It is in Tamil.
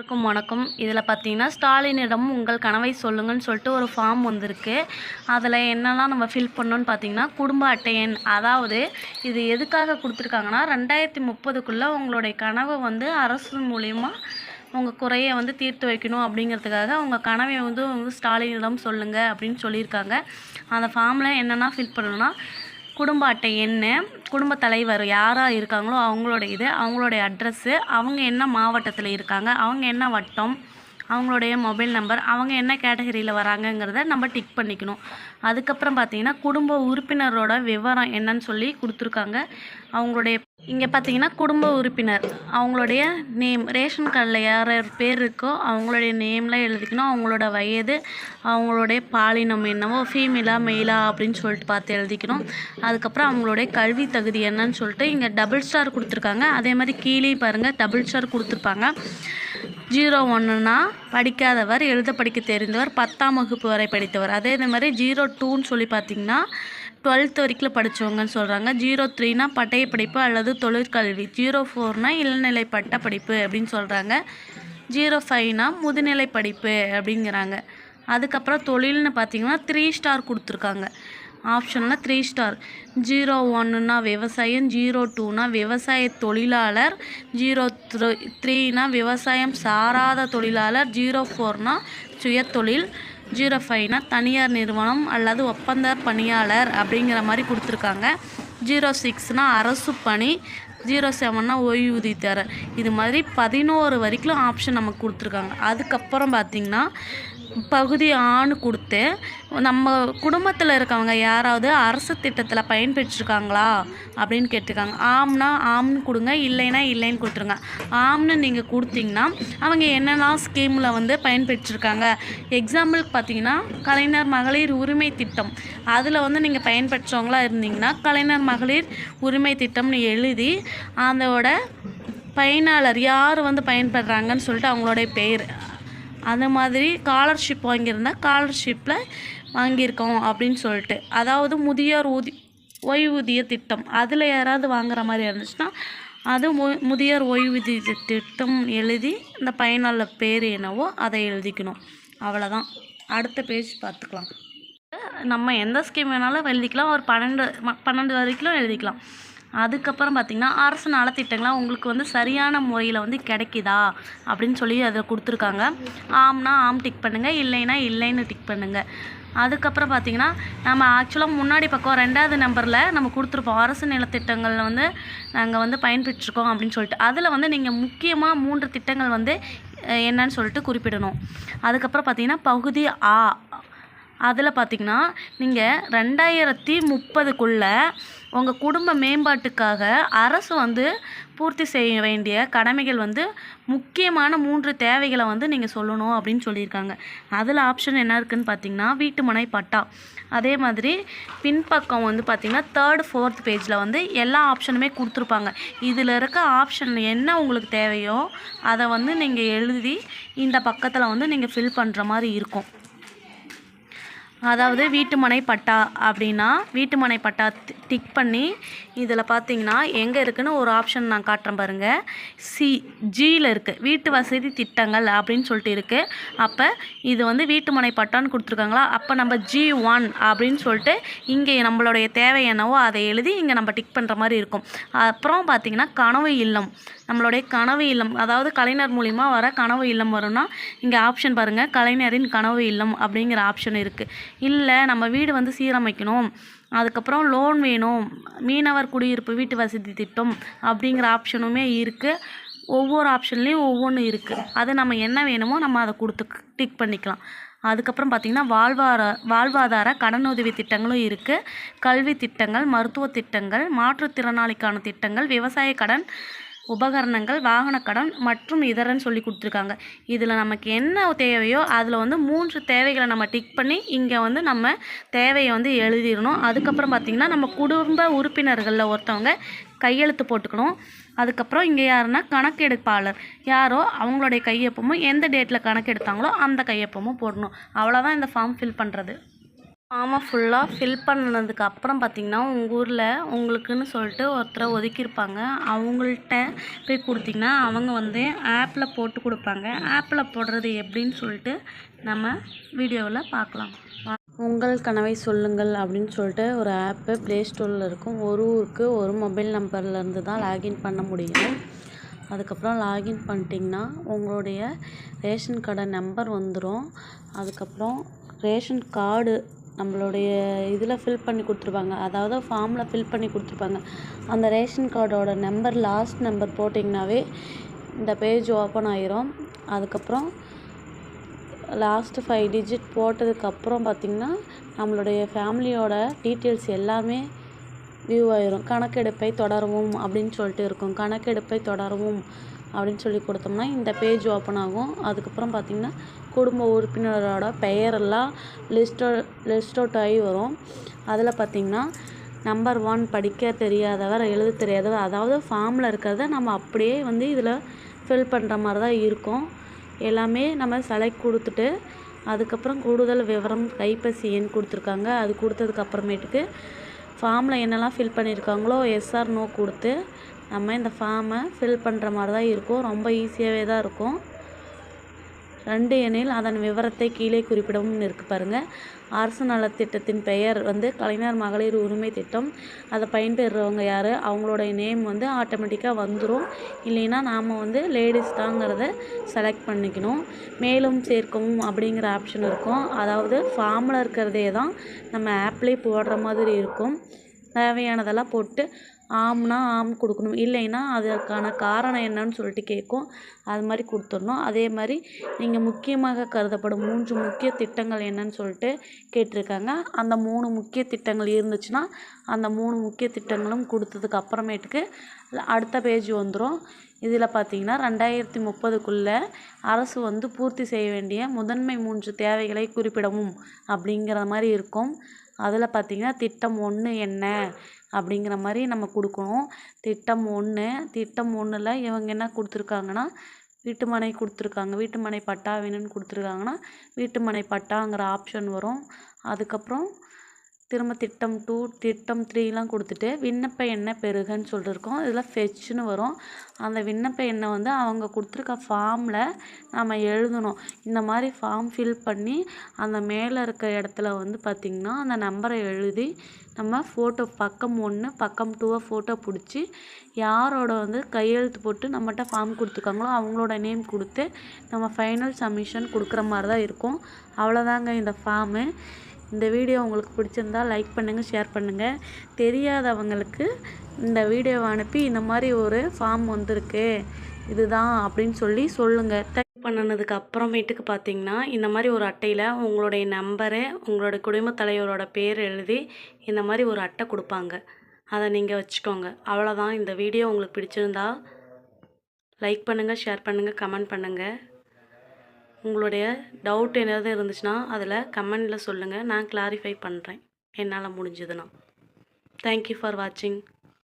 அனைவருக்கும் வணக்கம். இதில் பார்த்தீங்கன்னா ஸ்டாலினிடம் உங்கள் கனவை சொல்லுங்கன்னு சொல்லிட்டு ஒரு ஃபார்ம் வந்திருக்கு. அதில் என்னெல்லாம் நம்ம ஃபில் பண்ணோன்னு பார்த்தீங்கன்னா குடும்ப அட்டை எண். அதாவது இது எதுக்காக கொடுத்துருக்காங்கன்னா ரெண்டாயிரத்தி முப்பதுக்குள்ளே உங்களுடைய கனவை வந்து அரசு மூலிமா உங்கள் குறையை வந்து தீர்த்து வைக்கணும் அப்படிங்கிறதுக்காக உங்கள் கனவை வந்து வந்து ஸ்டாலினிடம் சொல்லுங்கள் அப்படின்னு சொல்லியிருக்காங்க. அந்த ஃபார்மில் என்னென்னா ஃபில் பண்ணணும்னா குடும்ப அட்டை என்ன குடும்ப தலைவர் யாராக இருக்காங்களோ அவங்களோட இது அவங்களுடைய அட்ரஸ்ஸு அவங்க என்ன மாவட்டத்தில் இருக்காங்க அவங்க என்ன வட்டம் அவங்களுடைய மொபைல் நம்பர் அவங்க என்ன கேட்டகரியில் வராங்கங்கிறத நம்ம டிக் பண்ணிக்கணும். அதுக்கப்புறம் பார்த்தீங்கன்னா குடும்ப உறுப்பினரோட விவரம் என்னன்னு சொல்லி கொடுத்துருக்காங்க. அவங்களுடைய இங்கே பார்த்தீங்கன்னா குடும்ப உறுப்பினர் அவங்களுடைய நேம் ரேஷன் கார்டில் யார் யார் பேர் இருக்கோ அவங்களுடைய நேம்லாம் எழுதிக்கணும். அவங்களோட வயது அவங்களுடைய பாலினம் என்னவோ ஃபீமேலா மெயிலா அப்படின்னு சொல்லிட்டு பார்த்து எழுதிக்கணும். அதுக்கப்புறம் அவங்களுடைய கல்வி தகுதி என்னன்னு சொல்லிட்டு இங்கே டபுள் ஸ்டார் கொடுத்துருக்காங்க. அதே மாதிரி கீழே பாருங்கள் டபுள் ஸ்டார் கொடுத்துருப்பாங்க. ஜீரோ ஒன்றுனா படிக்காதவர் எழுத படிக்க தெரிந்தவர் பத்தாம் வகுப்பு வரை படித்தவர். அதே இது மாதிரி ஜீரோ டூன்னு சொல்லி பார்த்தீங்கன்னா டுவெல்த் வரைக்கும் படித்தவங்கன்னு சொல்கிறாங்க ஜீரோ த்ரீனா பட்டய படிப்பு அல்லது தொழிற்கல்வி. ஜீரோ ஃபோர்னால் இளநிலை பட்ட படிப்பு அப்படின்னு சொல்கிறாங்க ஜீரோ ஃபைவ்னா முதுநிலை படிப்பு அப்படிங்கிறாங்க. அதுக்கப்புறம் தொழில்னு பார்த்தீங்கன்னா த்ரீ ஸ்டார் கொடுத்துருக்காங்க. ஆப்ஷனில் த்ரீ ஸ்டார் ஜீரோ ஒன்றுனா விவசாயம் ஜீரோ டூனா விவசாய தொழிலாளர் ஜீரோ த்ரீ த்ரீனா விவசாயம் சாராத தொழிலாளர் ஜீரோ ஃபோர்னா சுயத்தொழில் ஜீரோ ஃபைவ்னா தனியார் நிறுவனம் அல்லது ஒப்பந்த பணியாளர் அப்படிங்கிற மாதிரி கொடுத்துருக்காங்க. ஜீரோ சிக்ஸ்னா அரசு பணி ஜீரோ செவன்னா ஓய்வூதியத்தர் இது மாதிரி பதினோரு வரைக்கும் ஆப்ஷன் நமக்கு கொடுத்துருக்காங்க. அதுக்கப்புறம் பார்த்திங்கன்னா பகுதி ஆண் கொடுத்து நம்ம குடும்பத்தில் இருக்கவங்க யாராவது அரசு திட்டத்தில் பயன்பெற்றிருக்காங்களா அப்படின்னு கேட்டிருக்காங்க. ஆம்னா ஆம்னு கொடுங்க இல்லைன்னா இல்லைன்னு கொடுத்துருங்க. ஆம்னு நீங்கள் கொடுத்தீங்கன்னா அவங்க என்னெல்லாம் ஸ்கீமில் வந்து பயன்பெற்றிருக்காங்க? எக்ஸாம்பிளுக்கு பார்த்தீங்கன்னா கலைஞர் மகளிர் உரிமை திட்டம். அதில் வந்து நீங்கள் பயன்பெற்றவங்களா இருந்தீங்கன்னா கலைஞர் மகளிர் உரிமை திட்டம்னு எழுதி அதோட பயனாளர் யார் வந்து பயன்படுறாங்கன்னு சொல்லிட்டு அவங்களுடைய பேர் அந்த மாதிரி ஸ்காலர்ஷிப் வாங்கியிருந்தா ஸ்காலர்ஷிப்பில் வாங்கியிருக்கோம் அப்படின்னு சொல்லிட்டு. அதாவது முதியோர் ஊதி ஓய்வூதிய திட்டம். அதில் யாராவது வாங்குற மாதிரி இருந்துச்சுன்னா அது மு முதியோர் ஓய்வூதிய திட்டம் எழுதி இந்த பயனாளர் பேர் என்னவோ அதை எழுதிக்கணும். அவ்வளோதான் அடுத்த பேஜ் பார்த்துக்கலாம். நம்ம எந்த ஸ்கீம் வேணாலும் எழுதிக்கலாம். ஒரு பன்னெண்டு பன்னெண்டு வரைக்கும் எழுதிக்கலாம். அதுக்கப்புறம் பார்த்திங்கன்னா அரசு நலத்திட்டங்கள்லாம் உங்களுக்கு வந்து சரியான முறையில் வந்து கிடைக்குதா? அப்படின்னு சொல்லி அதை கொடுத்துருக்காங்க. ஆம்னா ஆம் டிக் பண்ணுங்கள் இல்லைன்னா இல்லைன்னு டிக் பண்ணுங்கள் அதுக்கப்புறம் பார்த்திங்கன்னா நம்ம ஆக்சுவலாக முன்னாடி பக்கம் ரெண்டாவது நம்பரில் நம்ம கொடுத்துருப்போம். அரசு நிலத்திட்டங்களில் வந்து நாங்கள் வந்து பயன்பெற்றிருக்கோம் அப்படின்னு சொல்லிட்டு. அதில் வந்து நீங்கள் முக்கியமாக மூன்று திட்டங்கள் வந்து என்னன்னு சொல்லிட்டு குறிப்பிடணும். அதுக்கப்புறம் பார்த்திங்கன்னா பகுதி ஆ அதில் பார்த்தீங்கன்னா நீங்கள் ரெண்டாயிரத்தி முப்பதுக்குள்ளே உங்கள் குடும்ப மேம்பாட்டுக்காக அரசு வந்து பூர்த்தி செய்ய வேண்டிய கடமைகள் வந்து முக்கியமான மூன்று தேவைகளை வந்து நீங்கள் சொல்லணும் அப்படின்னு சொல்லியிருக்காங்க. அதில் ஆப்ஷன் என்ன இருக்குன்னு பார்த்தீங்கன்னா வீட்டு மனை பட்டா. அதே மாதிரி பின்பக்கம் வந்து பார்த்தீங்கன்னா தேர்ட் ஃபோர்த் பேஜில் வந்து எல்லா ஆப்ஷனுமே கொடுத்துருப்பாங்க. இதில் இருக்க ஆப்ஷன் என்ன உங்களுக்கு தேவையோ அதை வந்து நீங்கள் எழுதி இந்த பக்கத்தில் வந்து நீங்கள் ஃபில் பண்ணுற மாதிரி இருக்கும். அதாவது வீட்டுமனை பட்டா அப்படின்னா வீட்டுமனை பட்டா டிக் பண்ணி இதில் பார்த்தீங்கன்னா எங்கே இருக்குன்னு ஒரு ஆப்ஷன் நான் காட்டுறேன் பாருங்கள் சி ஜியில் இருக்குது வீட்டு வசதி திட்டங்கள் அப்படின்னு சொல்லிட்டு இருக்குது அப்போ இது வந்து வீட்டுமனை பட்டான்னு கொடுத்துருக்காங்களா? அப்போ நம்ம ஜி ஒன் அப்படின்னு சொல்லிட்டு இங்கே நம்மளுடைய தேவை என்னவோ அதை எழுதி இங்கே நம்ம டிக் பண்ணுற மாதிரி இருக்கும். அப்புறம் பார்த்தீங்கன்னா கனவு இல்லம். நம்மளுடைய கனவு இல்லம் அதாவது கலைஞர் மூலிமா வர கனவு இல்லம் வரும்னா இங்கே ஆப்ஷன் பாருங்கள் கலைஞரின் கனவு இல்லம் அப்படிங்கிற ஆப்ஷன் இருக்குது இல்லை நம்ம வீடு வந்து சீரமைக்கணும் அதுக்கப்புறம் லோன் வேணும் மீனவர் குடியிருப்பு வீட்டு வசதி திட்டம் அப்படிங்கிற ஆப்ஷனுமே இருக்குது ஒவ்வொரு ஆப்ஷன்லேயும் ஒவ்வொன்று இருக்குது அது நம்ம என்ன வேணுமோ நம்ம அதை கொடுத்து டிக் பண்ணிக்கலாம். அதுக்கப்புறம் பார்த்திங்கன்னா வாழ்வார வாழ்வாதார கடனுதவி திட்டங்களும் இருக்குது கல்வி திட்டங்கள் மருத்துவ திட்டங்கள் மாற்றுத்திறனாளிக்கான திட்டங்கள் விவசாய கடன் உபகரணங்கள் வாகன கடன் மற்றும் இதரன்னு சொல்லி கொடுத்துருக்காங்க. இதில் நமக்கு என்ன தேவையோ அதில் வந்து மூன்று தேவைகளை நம்ம டிக் பண்ணி இங்கே வந்து நம்ம தேவையை வந்து எழுதிடணும். அதுக்கப்புறம் பார்த்திங்கன்னா நம்ம குடும்ப உறுப்பினர்களில் ஒருத்தவங்க கையெழுத்து போட்டுக்கணும். அதுக்கப்புறம் இங்கே யாருன்னா கணக்கெடுப்பாளர். யாரோ அவங்களுடைய கையொப்பமும் எந்த டேட்டில் கணக்கெடுத்தாங்களோ அந்த கையொப்பமும் போடணும். அவ்வளோதான் இந்த ஃபார்ம் ஃபில் பண்ணுறது ஃபார்மை ஃபுல்லாக ஃபில் பண்ணதுக்கு அப்புறம் பார்த்தீங்கன்னா உங்கள் ஊரில் உங்களுக்குன்னு சொல்லிட்டு ஒருத்தரை ஒதுக்கியிருப்பாங்க. அவங்கள்ட்ட போய் கொடுத்தீங்கன்னா அவங்க வந்து ஆப்பில் போட்டு கொடுப்பாங்க. ஆப்பில் போடுறது எப்படின்னு சொல்லிட்டு நம்ம வீடியோவில் பார்க்கலாம். உங்கள் கனவை சொல்லுங்கள் அப்படின்னு சொல்லிட்டு ஒரு ஆப்பு ப்ளே ஸ்டோரில் இருக்கும். ஒரு ஊருக்கு ஒரு மொபைல் நம்பர்லேருந்து தான் லாகின் பண்ண முடியும். அதுக்கப்புறம் லாகின் பண்ணிட்டிங்கன்னா உங்களுடைய ரேஷன் கடை நம்பர் வந்துடும் அதுக்கப்புறம் ரேஷன் கார்டு நம்மளுடைய இதில் ஃபில் பண்ணி கொடுத்துருப்பாங்க அதாவது ஃபார்மில் ஃபில் பண்ணி கொடுத்துருப்பாங்க. அந்த ரேஷன் கார்டோட நம்பர் லாஸ்ட் நம்பர் போட்டிங்கனாவே இந்த பேஜ் ஓப்பன் ஆயிரும். அதுக்கப்புறம் லாஸ்ட்டு ஃபைவ் டிஜிட் போட்டதுக்கப்புறம் பார்த்திங்கன்னா நம்மளுடைய ஃபேமிலியோட டீட்டெயில்ஸ் எல்லாமே வியூ ஆயிரும். கணக்கெடுப்பை தொடரவும் அப்படின்னு சொல்லிட்டு இருக்கும். கணக்கெடுப்பை தொடரவும். அப்படின்னு சொல்லி கொடுத்தோம்னா இந்த பேஜ் ஓப்பன் ஆகும். அதுக்கப்புறம் பார்த்திங்கன்னா குடும்ப உறுப்பினரோட பெயரெல்லாம் லிஸ்டோ லிஸ்ட் அவுட் ஆகி வரும். அதில் பார்த்திங்கன்னா நம்பர் ஒன் படிக்க தெரியாதவர் எழுத தெரியாதவர் அதாவது ஃபார்மில் இருக்கிறத நம்ம அப்படியே வந்து இதில் ஃபில் பண்ணுற மாதிரி தான் இருக்கும். எல்லாமே நம்ம செலக்ட் கொடுத்துட்டு அதுக்கப்புறம் கூடுதல் விவரம் கைப்பசி எண் கொடுத்துருக்காங்க. அது கொடுத்ததுக்கப்புறமேட்டுக்கு ஃபார்மில் என்னெல்லாம் ஃபில் பண்ணியிருக்காங்களோ எஸ்ஆர் நோ கொடுத்து நம்ம இந்த ஃபார்மை ஃபில் பண்ணுற மாதிரி தான் இருக்கும். ரொம்ப ஈஸியாகவே தான் இருக்கும். ரெண்டு எண்ணில் அதன் விவரத்தை கீழே குறிப்பிடவும் இருக்கு பாருங்கள் அரசு நலத்திட்டத்தின் பெயர் வந்து கலைஞர் மகளிர் உரிமை திட்டம். அதை பயன்பெறுறவங்க யார்? அவங்களுடைய நேம் வந்து ஆட்டோமேட்டிக்காக வந்துடும் இல்லைன்னா நாம் வந்து லேடிஸ் தாங்கிறத செலக்ட் பண்ணிக்கணும். மேலும் சேர்க்கவும் அப்படிங்கிற ஆப்ஷன் இருக்கும். அதாவது ஃபார்மில் இருக்கிறதே தான் நம்ம ஆப்லேயே போடுற மாதிரி இருக்கும். தேவையானதெல்லாம் போட்டு ஆம்னா ஆம் கொடுக்கணும். இல்லைன்னா அதற்கான காரணம் என்னன்னு சொல்லிட்டு கேட்கும். அது மாதிரி கொடுத்துடணும். அதே மாதிரி நீங்கள் முக்கியமாக கருதப்படும் மூன்று முக்கிய திட்டங்கள் என்னன்னு சொல்லிட்டு கேட்டிருக்காங்க. அந்த மூணு முக்கிய திட்டங்கள் இருந்துச்சுன்னா அந்த மூணு முக்கிய திட்டங்களும் கொடுத்ததுக்கு அப்புறமேட்டுக்கு அடுத்த பேஜ் வந்துடும் இதில் பார்த்தீங்கன்னா ரெண்டாயிரத்தி முப்பதுக்குள்ளே அரசு வந்து பூர்த்தி செய்ய வேண்டிய முதன்மை மூன்று தேவைகளை குறிப்பிடவும் அப்படிங்கிற மாதிரி இருக்கும். அதில் பார்த்திங்கன்னா திட்டம் ஒன்று என்ன? அப்படிங்கிற மாதிரி நம்ம கொடுக்கணும். திட்டம் ஒன்று திட்டம் ஒன்றில் இவங்க என்ன கொடுத்துருக்காங்கன்னா வீட்டுமனை கொடுத்துருக்காங்க. வீட்டுமனை பட்டா வேணும்னு கொடுத்துருக்காங்கன்னா வீட்டுமனை பட்டாங்கிற ஆப்ஷன் வரும். அதுக்கப்புறம் திரும்ப திட்டம் டூ திட்டம் த்ரீலாம் கொடுத்துட்டு விண்ணப்ப எண்ணை பெறுகன்னு சொல்லிருக்கோம். இதில் ஃபெச்சுன்னு வரும். அந்த விண்ணப்ப எண்ணை வந்து அவங்க கொடுத்துருக்க ஃபார்மில் நம்ம எழுதணும். இந்த மாதிரி ஃபார்ம் ஃபில் பண்ணி அந்த மேலே இருக்க இடத்துல வந்து பார்த்திங்கன்னா அந்த நம்பரை எழுதி நம்ம ஃபோட்டோ பக்கம் ஒன்று பக்கம் டூவை ஃபோட்டோ பிடிச்சி யாரோட வந்து கையெழுத்து போட்டு நம்மகிட்ட ஃபார்ம் கொடுத்துருக்காங்களோ அவங்களோட நேம் கொடுத்து நம்ம ஃபைனல் சப்மிஷன் கொடுக்குற மாதிரி தான் இருக்கும். அவ்வளோதாங்க இந்த ஃபார்மு இந்த வீடியோ உங்களுக்கு பிடிச்சிருந்தா லைக் பண்ணுங்கள் ஷேர் பண்ணுங்கள் தெரியாதவங்களுக்கு இந்த வீடியோவை அனுப்பி இந்த மாதிரி ஒரு ஃபார்ம் வந்திருக்கு. இதுதான் அப்படின்னு சொல்லி சொல்லுங்கள் டைப் பண்ணினதுக்கு அப்புறமேட்டுக்கு பார்த்தீங்கன்னா இந்த மாதிரி ஒரு அட்டையில் உங்களுடைய நம்பரு உங்களோட குடும்ப தலைவரோட பேர் எழுதி இந்த மாதிரி ஒரு அட்டை கொடுப்பாங்க. அதை நீங்கள் வச்சுக்கோங்க. அவ்வளோதான் இந்த வீடியோ உங்களுக்கு பிடிச்சிருந்தா லைக் பண்ணுங்கள் ஷேர் பண்ணுங்கள் கமெண்ட் பண்ணுங்கள் உங்களுடைய டவுட் ஏதாவது இருந்துச்சுன்னா அதில் கமெண்டில் சொல்லுங்கள் நான் கிளாரிஃபை பண்ணுறேன் என்னால் முடிஞ்சதுன்னா. தேங்க்யூ ஃபார் வாட்சிங்